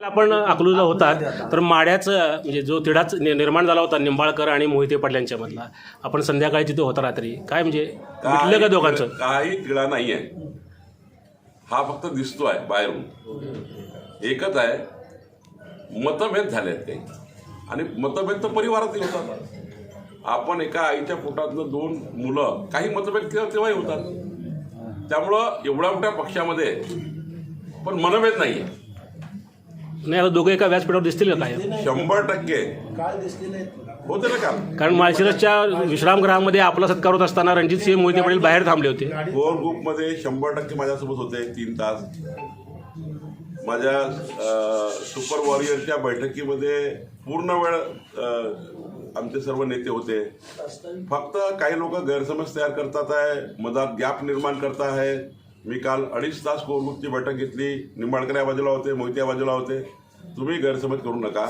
आपण अकलूजला होतात तर माड्याचं म्हणजे जो तिढाच निर्माण झाला होता निंबाळकर आणि मोहिते पाटील यांच्यामधला आपण संध्याकाळी तिथे होता रात्री. काय म्हणजे का दोघांचं? काही तिळा नाही आहे हा फक्त दिसतोय बाहेरून. एकच आहे मतभेद झाले आहेत काही आणि मतभेद तर परिवारातही होतात. आपण एका आईच्या पोटातनं दोन मुलं काही मतभेद केव्हा तेव्हाही होतात. त्यामुळं एवढ्या मोठ्या पक्षामध्ये पण मनभेद नाही आहे नाही आता दोघं एका व्यासपीठावर दिसतील का काय? शंभर टक्के. होते ना का कारण माळशिरसच्या विश्रामगृहामध्ये आपला सत्कार होत असताना रणजित सिंह मोहिते पाटील बाहेर थांबले होते. कोर ग्रुपमध्ये शंभर टक्के माझ्यासोबत होते तीन तास. माझ्या अ, सुपर वॉरियरच्या बैठकीमध्ये पूर्ण वेळ अ, आमचे सर्व नेते होते. फक्त काही लोक गैरसमज तयार करतात आहे मधात गॅप निर्माण करत आहे. मी काल अडीच तास कोर ग्रुपची बैठक घेतली निंबाळकर या बाजूला होते मोहिते या बाजूला होते. तुम्ही गैरसमज करू नका.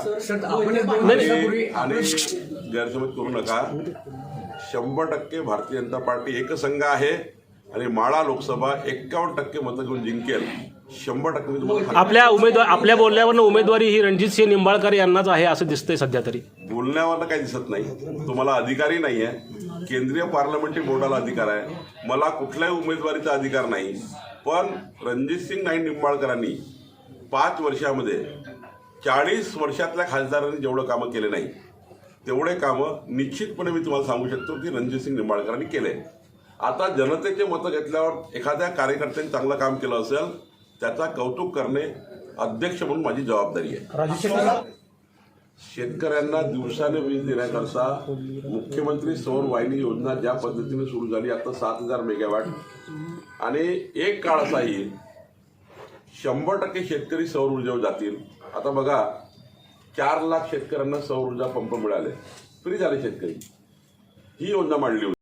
आणि गैरसमज करू नका. शंभर टक्के भारतीय जनता पार्टी एकसंघ आहे आणि माळा लोकसभा एक्कावन्न टक्के मतं घेऊन जिंकेल. शंभर टक्के. आपल्या उमेदवार आपल्या बोलण्यावरनं उमेदवारी ही रणजित सिंह निंबाळकर यांनाच आहे असं दिसतंय सध्या तरी. बोलण्यावर काही दिसत नाही. तुम्हाला अधिकारही नाही आहे केंद्रीय पार्लमेंटरी बोर्डाला अधिकार आहे. मला कुठल्याही उमेदवारीचा अधिकार नाही. पण रणजित सिंग नाईक निंबाळकरांनी पाच वर्षामध्ये चाळीस वर्षातल्या खासदारांनी जेवढं कामं केले नाही तेवढे कामं निश्चितपणे मी तुम्हाला सांगू शकतो की रणजित सिंग निंबाळकरांनी केले. आता जनतेचे मतं घेतल्यावर एखाद्या कार्यकर्त्यांनी चांगलं काम केलं असेल त्याचा कौतुक करणे अध्यक्ष म्हणून माझी जबाबदारी आहे. शेतकऱ्यांना दिवसाने वीज देण्याकरता मुख्यमंत्री सौर वाहिनी योजना ज्या पद्धतीने सुरू झाली आता सात हजार मेगावॅट. आणि एक काळ असा येईल शंभर टक्के शेतकरी सौर ऊर्जेवर जातील. आता बघा चार लाख शेतकऱ्यांना सौर ऊर्जा पंप मिळाले. फ्री झाले शेतकरी. ही योजना मांडली होती.